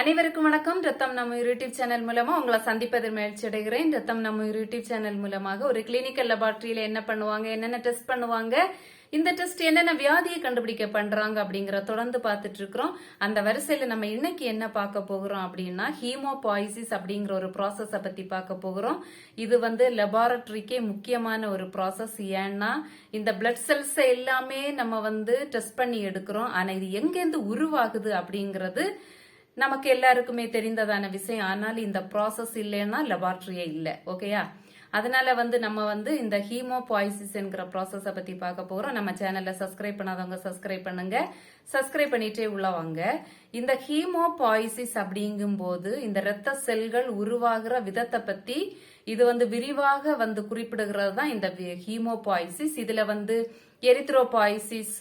அனைவருக்கும் வணக்கம். ரத்தம் நம்ம யூடியூப் சேனல் மூலமா உங்களை சந்திப்பதில் மகிழ்ச்சி அடைகிறேன். ரத்தம் நம்ம யூடியூப் சேனல் மூலமாக ஒரு கிளினிக்கல் லெபார்டரியில என்ன பண்ணுவாங்க என்னென்ன டெஸ்ட் பண்ணுவாங்க இந்த டெஸ்ட் என்னென்ன வியாதியை கண்டுபிடிக்க பண்றாங்க அப்படிங்கிற தொடர்ந்து பார்த்துட்டு இருக்கிறோம். அந்த வரிசையில நம்ம இன்னைக்கு என்ன பார்க்க போகிறோம் அப்படின்னா ஹீமோபாய்சிஸ் அப்படிங்கிற ஒரு ப்ராசஸ பத்தி பார்க்க போகிறோம். இது வந்து லெபார்டரிக்கே முக்கியமான ஒரு ப்ராசஸ் ஏன்னா இந்த பிளட் செல்ஸ் எல்லாமே நம்ம வந்து டெஸ்ட் பண்ணி எடுக்கிறோம். ஆனா இது எங்கேருந்து உருவாகுது அப்படிங்கிறது நமக்கு எல்லாருக்குமே தெரிந்ததான விஷயம். ஆனால் இந்த ப்ராசஸ் இல்லைன்னா லெபார்ட்ரியே இல்லை. ஓகேயா அதனால வந்து நம்ம வந்து இந்த ஹீமோபாய்சிஸ் என்கிற ப்ராசஸ பத்தி பார்க்க போறோம். நம்ம சேனல்ல சப்ஸ்கிரைப் பண்ணாதவங்க சப்ஸ்கிரைப் பண்ணுங்க. சப்ஸ்கிரைப் பண்ணிட்டே உள்ள வாங்க. இந்த ஹீமோபாய்சிஸ் அப்படிங்கும்போது இந்த இரத்த செல்கள் உருவாகிற விதத்தை பத்தி இது வந்து விரிவாக வந்து குறிப்பிடுகிறது தான் இந்த ஹீமோபாய்சிஸ் இதுல வந்து எரித்ரோபாய்சிஸ்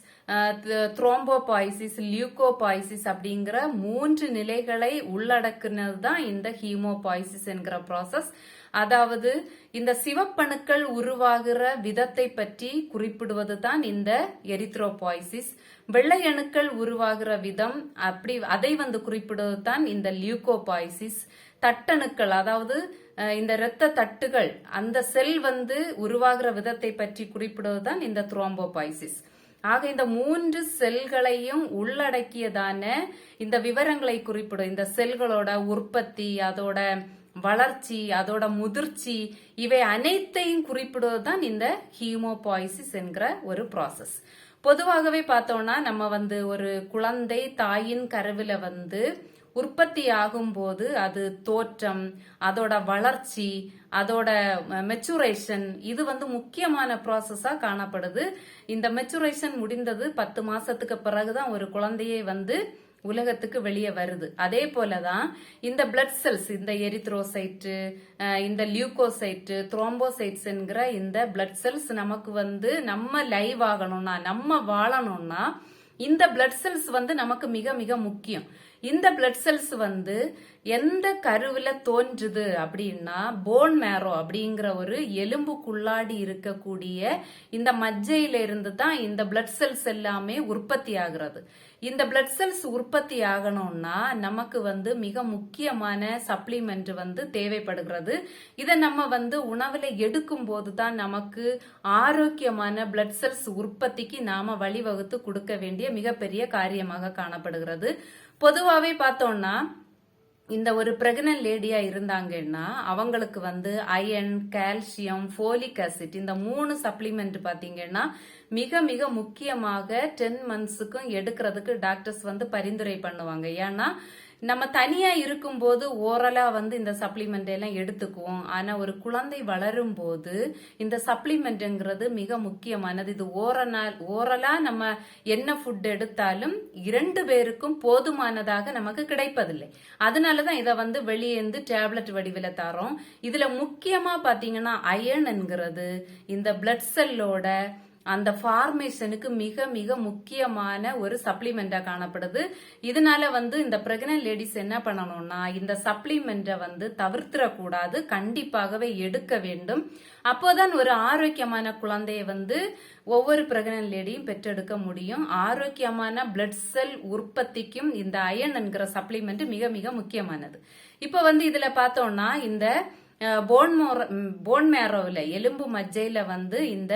த்ரோம்போபாய்சிஸ் லியூகோபாய்சிஸ் அப்படிங்கிற மூன்று நிலைகளை உள்ளடக்குனது தான் இந்த ஹீமோபாய்சிஸ் என்கிற ப்ராசஸ் அதாவது இந்த சிவப்பணுக்கள் உருவாகிற விதத்தை பற்றி குறிப்பிடுவது தான் இந்த எரித்ரோபாய்சிஸ் வெள்ளை அணுக்கள் உருவாகிற விதம் அப்படி அதை வந்து குறிப்பிடுவது தான் இந்த லியூகோபாய்சிஸ் தட்டணுக்கள் அதாவது இந்த இரத்த தட்டுகள் அந்த செல் வந்து உருவாகிற விதத்தை பற்றி குறிப்பிடுவது தான் இந்த த்ரோம்போபாய்சிஸ் ஆக இந்த மூன்று செல்களையும் உள்ளடக்கியதான இந்த விவரங்களை குறிப்பிடும். இந்த செல்களோட உற்பத்தி அதோட வளர்ச்சி அதோட முதிர்ச்சி இவை அனைத்தையும் குறிப்பிடுவது தான் இந்த ஹீமோபாய்சிஸ் என்கிற ஒரு ப்ராசஸ் பொதுவாகவே பார்த்தோம்னா நம்ம வந்து ஒரு குழந்தை தாயின் கருவில வந்து உற்பத்தி ஆகும்போது அது தோற்றம் அதோட வளர்ச்சி அதோட மெச்சுரேஷன் இது வந்து முக்கியமான ப்ராசஸாக காணப்படுது. இந்த மெச்சுரேஷன் முடிந்தது பத்து மாசத்துக்கு பிறகுதான் ஒரு குழந்தையை வந்து உலகத்துக்கு வெளியே வருது. அதே போலதான் இந்த பிளட் செல்ஸ் இந்த எரித்ரோசைட்டு இந்த லியூகோசைட்டு த்ரோம்போசைட்ஸ் என்கிற இந்த பிளட் செல்ஸ் நமக்கு வந்து நம்ம லைவ் ஆகணும்னா நம்ம வாழணும்னா இந்த பிளட் செல்ஸ் வந்து நமக்கு மிக மிக முக்கியம். இந்த பிளட் செல்ஸ் வந்து எந்த கருவில தோன்றுது அப்படின்னா போன் மேரோ அப்படிங்கிற ஒரு எலும்புக்குள்ளாடி இருக்கக்கூடிய இந்த மஜ்ஜையில இருந்து தான் இந்த பிளட் செல்ஸ் எல்லாமே உற்பத்தி ஆகிறது. இந்த பிளட் செல்ஸ் உற்பத்தி ஆகணும்னா நமக்கு வந்து மிக முக்கியமான சப்ளிமெண்ட் வந்து தேவைப்படுகிறது. இதை நம்ம வந்து உணவுல எடுக்கும் போது தான் நமக்கு ஆரோக்கியமான பிளட் செல்ஸ் உற்பத்திக்கு நாம வழிவகுத்து கொடுக்க வேண்டிய மிகப்பெரிய காரியமாக காணப்படுகிறது. பொதுவாகவே பார்த்தோம்னா இந்த ஒரு பிரெக்னன்ட் லேடியா இருந்தாங்கன்னா அவங்களுக்கு வந்து அயன் கால்சியம் ஃபோலிக் ஆசிட் இந்த மூணு சப்ளிமெண்ட் பாத்தீங்கன்னா மிக மிக முக்கியமாக டென் மந்த்ஸுக்கும் எடுக்கிறதுக்கு டாக்டர்ஸ் வந்து பரிந்துரை பண்ணுவாங்க. ஏன்னா நம்ம தனியா இருக்கும்போது ஓரலாக வந்து இந்த சப்ளிமெண்ட் எல்லாம் எடுத்துக்குவோம். ஆனா ஒரு குழந்தை வளரும் போது இந்த சப்ளிமெண்ட்ங்கிறது மிக முக்கியமானது. இது ஓரனால் ஓரலா நம்ம என்ன ஃபுட் எடுத்தாலும் இரண்டு பேருக்கும் போதுமானதாக நமக்கு கிடைப்பதில்லை. அதனாலதான் இதை வந்து வெளியேந்து டேப்லெட் வடிவில் தரோம். இதுல முக்கியமா பாத்தீங்கன்னா அயன் இந்த பிளட் செல்லோட அந்த ஃபார்மேஷனுக்கு மிக மிக முக்கியமான ஒரு சப்ளிமெண்டா காணப்படுது. இதனால வந்து இந்த பிரெக்னன்ட் லேடிஸ் என்ன பண்ணணும்னா இந்த சப்ளிமெண்ட்டை வந்து தவிர்த்திடக்கூடாது. கண்டிப்பாகவே எடுக்க வேண்டும். அப்போதான் ஒரு ஆரோக்கியமான குழந்தையை வந்து ஒவ்வொரு பிரெக்னன்ட் லேடியும் பெற்றெடுக்க முடியும். ஆரோக்கியமான பிளட் செல் உற்பத்திக்கும் இந்த அயன் என்கிற சப்ளிமெண்ட் மிக மிக முக்கியமானது. இப்போ வந்து இதுல பார்த்தோம்னா இந்த போன் போன் மேரோவில் எலும்பு மஜ்ஜையில் வந்து இந்த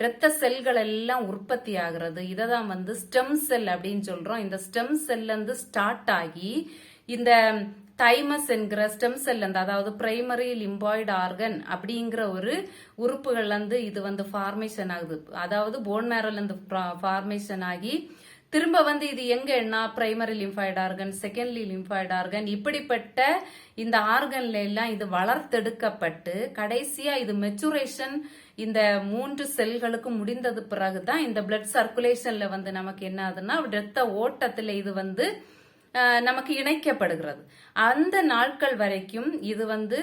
இரத்த செல்கள் எல்லாம் உற்பத்தி ஆகிறது. இதை தான் வந்து ஸ்டெம் செல் அப்படின்னு சொல்கிறோம் இந்த ஸ்டெம் செல்லேருந்து ஸ்டார்ட் ஆகி இந்த தைமஸ் என்கிற ஸ்டெம் செல் அந்த அதாவது பிரைமரி லிம்பாய்டு ஆர்கன் அப்படிங்கிற ஒரு உறுப்புகள்லேருந்து இது வந்து ஃபார்மேஷன் ஆகுது. அதாவது போன் மேரோலேருந்து ஃபார்மேஷன் ஆகி திரும்ப வந்து இது எங்கன்னா primary lymphoid organ secondly lymphoid organ இப்படிப்பட்ட இந்த ஆர்கன்ல எல்லாம் இது வளர்த்தெடுக்கப்பட்டு கடைசியா இது மெச்சுரேஷன் இந்த மூன்று செல்களுக்கு முடிந்தது பிறகுதான் இந்த பிளட் சர்க்குலேஷன்ல வந்து நமக்கு என்ன ஆகுதுன்னா ரத்த ஓட்டத்துல இது வந்து நமக்கு இணைக்கப்படுகிறது. அந்த நாட்கள் வரைக்கும் இது வந்து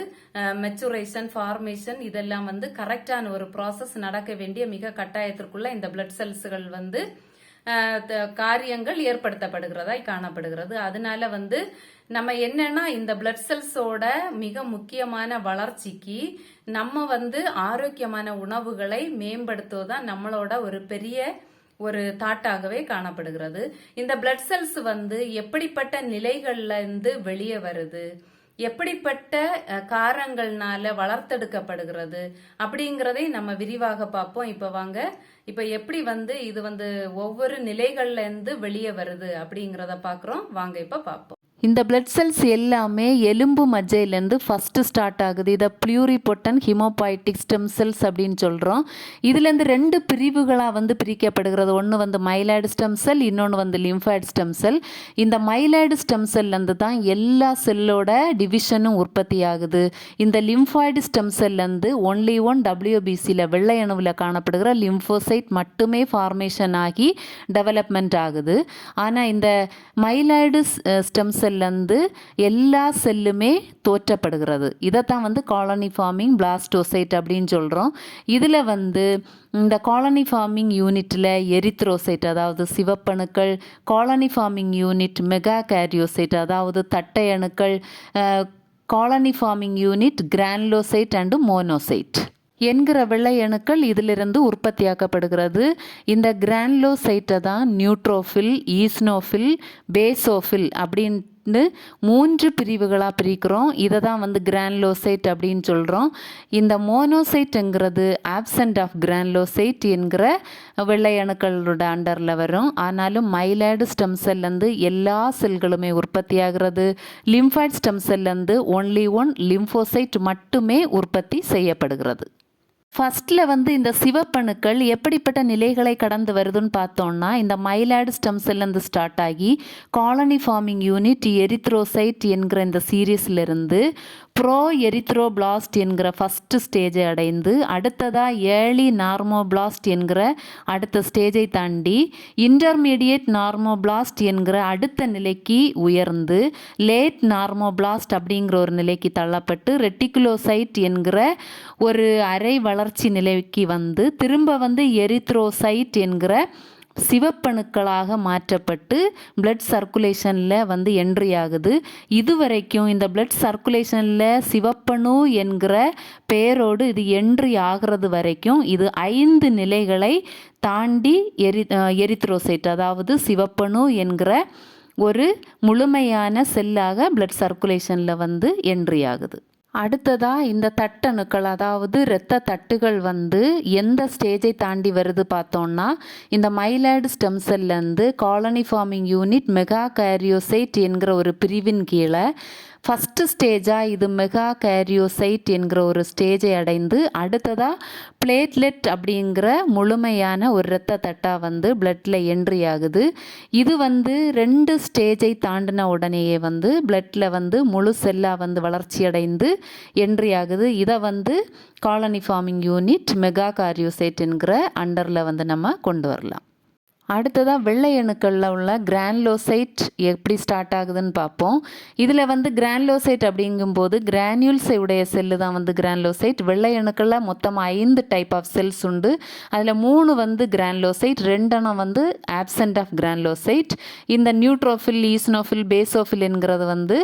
மெச்சுரேஷன் ஃபார்மேஷன் இதெல்லாம் வந்து கரெக்டான ஒரு ப்ராசஸ் நடக்க வேண்டிய மிக கட்டாயத்திற்குள்ள இந்த பிளட் செல்ஸ்கள் வந்து காரியங்கள் ஏற்படுத்தப்படுகிறதாய் காணப்படுகிறது. அதனால வந்து நம்ம என்னன்னா இந்த பிளட் செல்ஸோட மிக முக்கியமான வளர்ச்சிக்கு நம்ம வந்து ஆரோக்கியமான உணவுகளை மேம்படுத்துவதுதான் நம்மளோட ஒரு பெரிய ஒரு தாட்டாகவே காணப்படுகிறது. இந்த பிளட் செல்ஸ் வந்து எப்படிப்பட்ட நிலைகள்ல இருந்து வெளியே வருது? எப்படிப்பட்ட அஹ், காரங்கள்னால வளர்த்தெடுக்கப்படுகிறது அப்படிங்கிறதை நம்ம விரிவாக பார்ப்போம். இப்போ வாங்க இப்போ எப்படி வந்து இது வந்து ஒவ்வொரு நிலைகள்லேருந்து வெளியே வருது அப்படிங்கிறத பார்க்குறோம். வாங்க இப்போ பார்ப்போம். இந்த பிளட் செல்ஸ் எல்லாமே எலும்பு மஜ்ஜையிலேருந்து ஃபஸ்ட்டு ஸ்டார்ட் ஆகுது. இதை ப்ளூரிபொட்டன் ஹிமோபாய்டிக் ஸ்டெம் செல்ஸ் அப்படின்னு சொல்கிறோம் இதுலேருந்து ரெண்டு பிரிவுகளாக வந்து பிரிக்கப்படுகிறது. ஒன்று வந்து மைலாய்டு ஸ்டெம் செல் இன்னொன்று வந்து லிம்ஃபாய்டு ஸ்டெம் செல் இந்த மைலாய்டு ஸ்டெம் செல்லேருந்து தான் எல்லா செல்லோட டிவிஷனும் உற்பத்தி ஆகுது. இந்த லிம்ஃபாய்டு ஸ்டெம் செல்லேருந்து ஒன்லி ஒன் டபிள்யூபிசியில் வெள்ளை அணுவில் காணப்படுகிற லிம்ஃபோசைட் மட்டுமே ஃபார்மேஷன் ஆகி டெவலப்மெண்ட் ஆகுது. ஆனால் இந்த மைலாய்டு ஸ்டெம் செல்லேருந்து எல்லா செல்லுமே தோற்றப்படுகிறது. இதைத்தான் வந்து காலனி ஃபார்மிங் பிளாஸ்டோசைட் அப்படின்னு சொல்கிறோம் இதில் வந்து இந்த காலனி ஃபார்மிங் யூனிட்டில் எரித்ரோசைட் அதாவது சிவப்பணுக்கள் colony forming unit megakaryocyte அதாவது தட்டை அணுக்கள் colony forming unit granulocyte and monocyte என்கிற வெள்ளை அணுக்கள் இதிலிருந்து உற்பத்தியாக்கப்படுகிறது. இந்த கிரான்லோசைட்டை தான் நியூட்ரோஃபில் ஈஸ்னோஃபில் பேசோஃபில் அப்படின்னு மூன்று பிரிவுகளாக பிரிக்கிறோம். இதை தான் வந்து கிரான்லோசைட் அப்படின்னு சொல்கிறோம் இந்த மோனோசைட்டுங்கிறது ஆப்சண்ட் ஆஃப் கிரான்லோசைட் என்கிற வெள்ளை அணுக்களோட அண்டரில் வரும். ஆனாலும் மைலாய்டு ஸ்டெம் செல்லேருந்து எல்லா செல்களுமே உற்பத்தியாகிறது. லிம்ஃபாய்ட் ஸ்டெம் செல்லேருந்து ஒன்லி ஒன் லிம்ஃபோசைட் மட்டுமே உற்பத்தி செய்யப்படுகிறது. ஃபஸ்ட்டில் வந்து இந்த சிவப்பணுக்கள் எப்படிப்பட்ட நிலைகளை கடந்து வருதுன்னு பார்த்தோம்னா இந்த மைலாடு ஸ்டெம் செல்லேருந்து ஸ்டார்ட் ஆகி காலனி ஃபார்மிங் யூனிட் எரித்ரோசைட் என்கிற இந்த சீரீஸ்லேருந்து ப்ரோ எரித்ரோபிளாஸ்ட் என்கிற ஃபஸ்ட்டு ஸ்டேஜை அடைந்து அடுத்ததாக ஏர்லி நார்மோபிளாஸ்ட் என்கிற அடுத்த ஸ்டேஜை தாண்டி இன்டர்மீடியட் நார்மோபிளாஸ்ட் என்கிற அடுத்த நிலைக்கு உயர்ந்து லேட் நார்மோபிளாஸ்ட் அப்படிங்கிற ஒரு நிலைக்கு தள்ளப்பட்டு ரெட்டிகுலோசைட் என்கிற ஒரு அரை வளர்ச்சி நிலைக்கு வந்து திரும்ப வந்து எரித்ரோசைட் என்கிற சிவப்பணுக்களாக மாற்றப்பட்டு பிளட் சர்க்குலேஷனில் வந்து என்ட்ரி ஆகுது. இதுவரைக்கும் இந்த பிளட் சர்க்குலேஷனில் சிவப்பணு என்கிற பெயரோடு இது என்ட்ரி ஆகிறது வரைக்கும் இது ஐந்து நிலைகளை தாண்டி எரி எரித்ரோசைட் அதாவது சிவப்பணு என்கிற ஒரு முழுமையான செல்லாக பிளட் சர்க்குலேஷனில் வந்து என்ட்ரி ஆகுது. அடுத்ததாக இந்த தட்டணுக்கள் அதாவது இரத்த தட்டுகள் வந்து எந்த ஸ்டேஜை தாண்டி வருது பார்த்தோம்னா இந்த மைலேடு ஸ்டெம் செல்லேருந்து colony forming unit megakaryocyte என்கிற ஒரு பிரிவின் கீழே ஃபஸ்ட்டு ஸ்டேஜாக இது மெகா கேரியோசைட் என்கிற ஒரு ஸ்டேஜை அடைந்து அடுத்ததாக பிளேட்லெட் அப்படிங்கிற முழுமையான ஒரு இரத்த தட்டாக வந்து பிளட்டில் என்ட்ரி ஆகுது. இது வந்து ரெண்டு ஸ்டேஜை தாண்டின உடனேயே வந்து பிளட்டில் வந்து முழு செல்லாக வந்து வளர்ச்சி அடைந்து என்ட்ரி ஆகுது. இதை வந்து colony forming unit megakaryocyte என்கிற அண்டரில் வந்து நம்ம கொண்டு வரலாம். அடுத்ததாக வெள்ளை அணுக்களில் உள்ள கிரான்லோசைட் எப்படி ஸ்டார்ட் ஆகுதுன்னு பார்ப்போம். இதில் வந்து கிரான்லோசைட் அப்படிங்கும்போது கிரானியூல்ஸை உடைய செல்லு தான் வந்து கிரான்லோசைட் வெள்ளை அணுக்களில் மொத்தமாக ஐந்து டைப் ஆஃப் செல்ஸ் உண்டு. அதில் மூணு வந்து கிரான்லோசைட் ரெண்டெண்ணம் வந்து ஆப்சண்ட் ஆஃப் கிரான்லோசைட் இந்த நியூட்ரோஃபில் ஈஸ்னோஃபில் பேசோஃபில் என்கிறது வந்து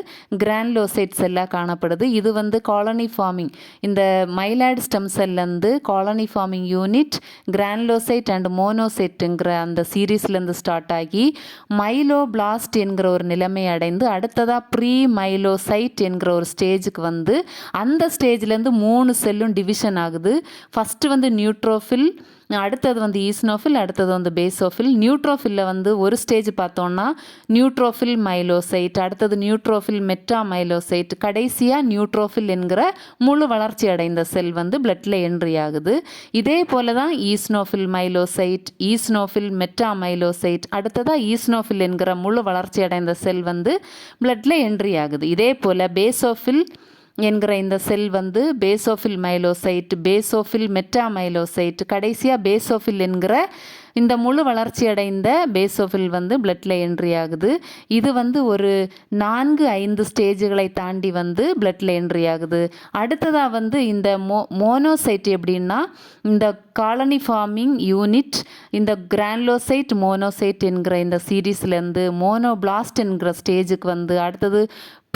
கிரான்லோசைட் செல்லாக காணப்படுது. இது வந்து காலனி ஃபார்மிங் இந்த myeloid stem செல்லேருந்து colony forming unit granulocyte and மோனோசைட்டுங்கிற அந்த சீரீஸ்லேருந்து ஸ்டார்ட் ஆகி மைலோ பிளாஸ்ட் என்கிற ஒரு நிலைமை அடைந்து அடுத்ததாக ப்ரீ மைலோசைட் என்கிற ஒரு ஸ்டேஜுக்கு வந்து அந்த ஸ்டேஜ்லேருந்து மூணு செல்லும் டிவிஷன் ஆகுது. ஃபஸ்ட்டு வந்து நியூட்ரோஃபில் அடுத்தது வந்து ஈஸ்னோஃபில் அடுத்தது வந்து பேசோஃபில். நியூட்ரோஃபில்ல வந்து ஒரு ஸ்டேஜ் பார்த்தோம்னா நியூட்ரோஃபில் மைலோசைட் அடுத்தது நியூட்ரோஃபில் மெட்டா மைலோசைட் கடைசியாக நியூட்ரோஃபில் என்கிற முழு வளர்ச்சி அடைந்த செல் வந்து பிளட்டில் என்ட்ரி ஆகுது. இதே போல தான் eosinophil myelocyte eosinophil meta myelocyte அடுத்ததாக ஈஸ்னோஃபில் என்கிற முழு வளர்ச்சி அடைந்த செல் வந்து பிளட்டில் என்ட்ரி ஆகுது. இதே போல் பேசோஃபில் என்கிற இந்த செல் வந்து பேசோஃபில் மைலோசைட் பேசோஃபில் மெட்டாமைலோசைட் கடைசியாக பேசோஃபில் என்கிற இந்த முழு வளர்ச்சி அடைந்த பேசோஃபில் வந்து பிளட்டில் என்ட்ரி ஆகுது. இது வந்து ஒரு நான்கு ஐந்து ஸ்டேஜுகளை தாண்டி வந்து பிளட்டில் என்ட்ரி ஆகுது. அடுத்ததாக வந்து இந்த மோ மோனோசைட் எப்படின்னா இந்த காலனி ஃபார்மிங் யூனிட் இந்த கிரான்லோசைட் மோனோசைட் என்கிற இந்த சீரீஸ்லேருந்து மோனோபிளாஸ்ட் என்கிற ஸ்டேஜுக்கு வந்து அடுத்தது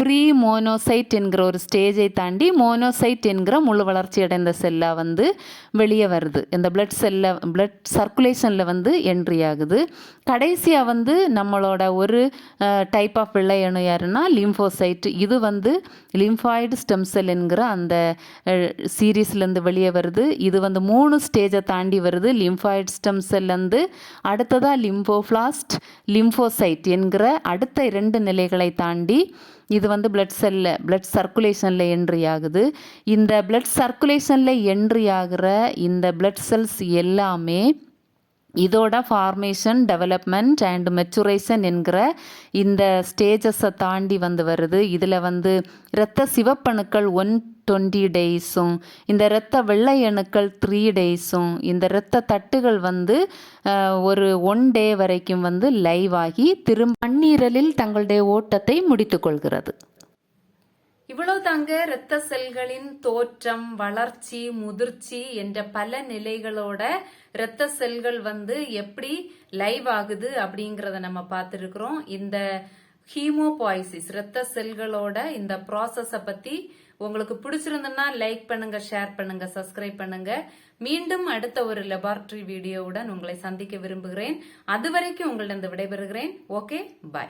ப்ரீ மோனோசைட் என்கிற ஒரு ஸ்டேஜை தாண்டி மோனோசைட் என்கிற முழு வளர்ச்சி அடைந்த செல்லாக வந்து வெளியே வருது. இந்த பிளட் செல்லை பிளட் சர்க்குலேஷனில் வந்து என்ட்ரி ஆகுது. கடைசியாக வந்து நம்மளோட ஒரு டைப் ஆஃப் வெள்ளை யாருன்னா லிம்ஃபோசைட் இது வந்து லிம்ஃபாய்டு ஸ்டெம் செல் என்கிற அந்த சீரீஸ்லேருந்து வெளியே வருது. இது வந்து மூணு ஸ்டேஜை தாண்டி வருது. லிம்ஃபாய்டு ஸ்டெம் செல்லேருந்து அடுத்ததாக லிம்போஃப்ளாஸ்ட் லிம்போசைட் என்கிற அடுத்த இரண்டு நிலைகளை தாண்டி இது வந்து பிளட் செல்ல பிளட் சர்க்குலேஷனில் என்ட்ரி ஆகுது. இந்த பிளட் சர்க்குலேஷனில் என்ட்ரி ஆகிற இந்த பிளட் செல்ஸ் எல்லாமே இதோட ஃபார்மேஷன் டெவலப்மெண்ட் அண்ட் மெச்சுரேஷன் என்கிற இந்த ஸ்டேஜஸை தாண்டி வந்து வருது. இதில் வந்து இரத்த சிவப்பணுக்கள் ஒன் டுவெண்ட்டி டேஸும் இந்த இரத்த வெள்ளை அணுக்கள் த்ரீ டேஸும் இந்த இரத்த தட்டுகள் வந்து ஒரு ஒன் டே வரைக்கும் வந்து லைவ் ஆகி திரும்ப பன்னீரலில் தங்களுடைய ஓட்டத்தை முடித்துக்கொள்கிறது இவ்வளவு தாங்க இரத்த செல்களின் தோற்றம் வளர்ச்சி முதிர்ச்சி என்ற பல நிலைகளோட இரத்த செல்கள் வந்து எப்படி லைவ் ஆகுது அப்படிங்கறத நம்ம பார்த்துருக்கிறோம். இந்த ஹீமோபாய்சிஸ் இரத்த செல்களோட இந்த ப்ராசஸ பத்தி உங்களுக்கு பிடிச்சிருந்ததுன்னா லைக் பண்ணுங்க ஷேர் பண்ணுங்க சப்ஸ்கிரைப் பண்ணுங்க. மீண்டும் அடுத்த ஒரு லெபார்டரி வீடியோவுடன் உங்களை சந்திக்க விரும்புகிறேன். அதுவரைக்கும் உங்களிடம் விடைபெறுகிறேன். Okay bye